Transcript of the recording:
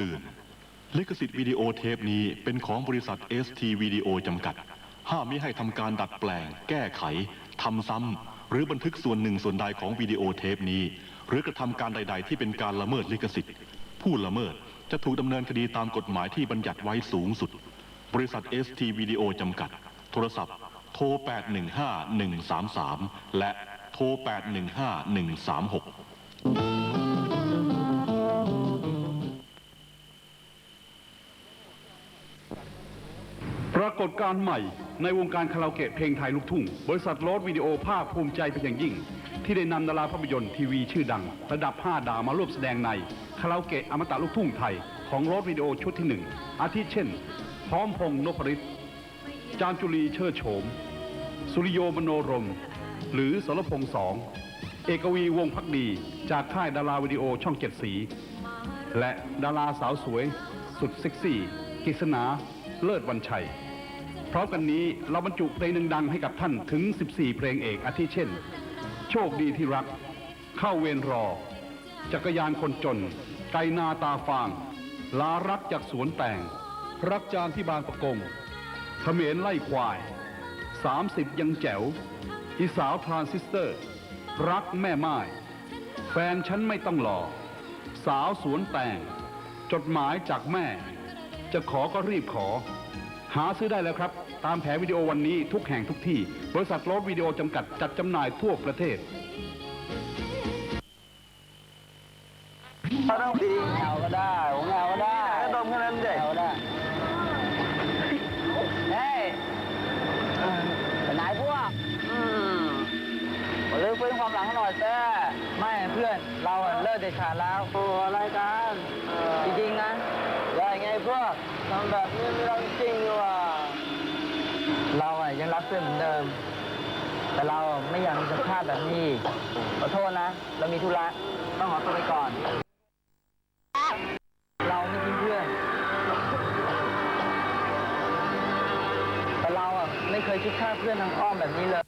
ตือนลิขสิทธิ์วิดีโอเทปนี้เป็นของบริษัท ST วิดีโอจำกัด ห้ามมิให้ทำการดัดแปลง แก้ไขทำซ้ำหรือบันทึกส่วนหนึ่งส่วนใดของวิดีโอเทปนี้ หรือกระทำการใด ๆ ที่เป็นการละเมิดลิขสิทธิ์ ผู้ละเมิดจะถูกดำเนินคดีตามกฎหมายที่บัญญัติไว้สูงสุด บริษัท ST วิดีโอจำกัด โทรศัพท์ โทร 815-133 และโทร 815-136 รากฏการณ์ใหม่ในวงการคาราโอเกะเพลงไทยลูกทุ่ง บริษัทโรดวิดีโอภาคภูมิใจเป็นอย่างยิ่ง ที่ได้นำดาราภาพยนตร์ทีวีชื่อดัง ระดับ 5 ดาวมาร่วมแสดงในคาราโอเกะอมตะลูกทุ่งไทย ของโรดวิดีโอชุดที่ 1 อาทิเช่น พร้อมพงษ์นพริตจามจุลีเชิดโฉม สุริโยมโนรม หรือสรพงษ์สองเอกวีวงพักดีจากค่ายดาราวิดีโอช่องเจ็ดสี และดาราสาวสวย สุดเซ็กซี่กิษณาเลิศวันชัย พร้อมกันนี้เราบรรจุเพลงดังๆให้กับท่านถึง 14 เพลงเอกอาทิเช่น โชคดีที่รัก เข้าเวรรอ จักรยานคนจน ไกนาตาฟาง ลารักจากสวนแต่ง รักจานที่บางประกงเขมรไล่ควาย 30 ยังแจ๋ว อีสาวทรานซิสเตอร์ รักแม่ไม้แฟนฉันไม่ต้องหลอสาวสวนแต่ง จดหมายจากแม่ จะขอก็รีบขอ หาซื้อได้แล้วครับ ตามแผงวิดีโอวันนี้ทุกแห่งทุกที่ บริษัทโรดวิดีโอจำกัดจัดจำหน่ายทั่วประเทศเขาต้องดีเอาก็ได้ ผมเอาก็ได้ก็ดมแค่นั้นเด็กเอาได้เฮ้ยเอ่อไปไหนพวกอืมมาเลิกฟื้นความหลังให้หน่อยเต้ไม่เพื่อนเราอะเลิกเด็ดขาดแล้วโอ้อะไรกันจริงๆนะได้ไงพวกทำแบบนี้ไม่รัก จริงดีว่ะเราอะยังรักเพื่อนเหมือนเดิม แต่เราไม่อยากมีสภาพแบบนี้อีกขอโทษนะ เรามีธุระต้องขอตัวไปก่อน เราไม่ทิ้งเพื่อน แต่เราอะไม่เคยคิดฆ่าเพื่อนทางอ้อมแบบนี้เลย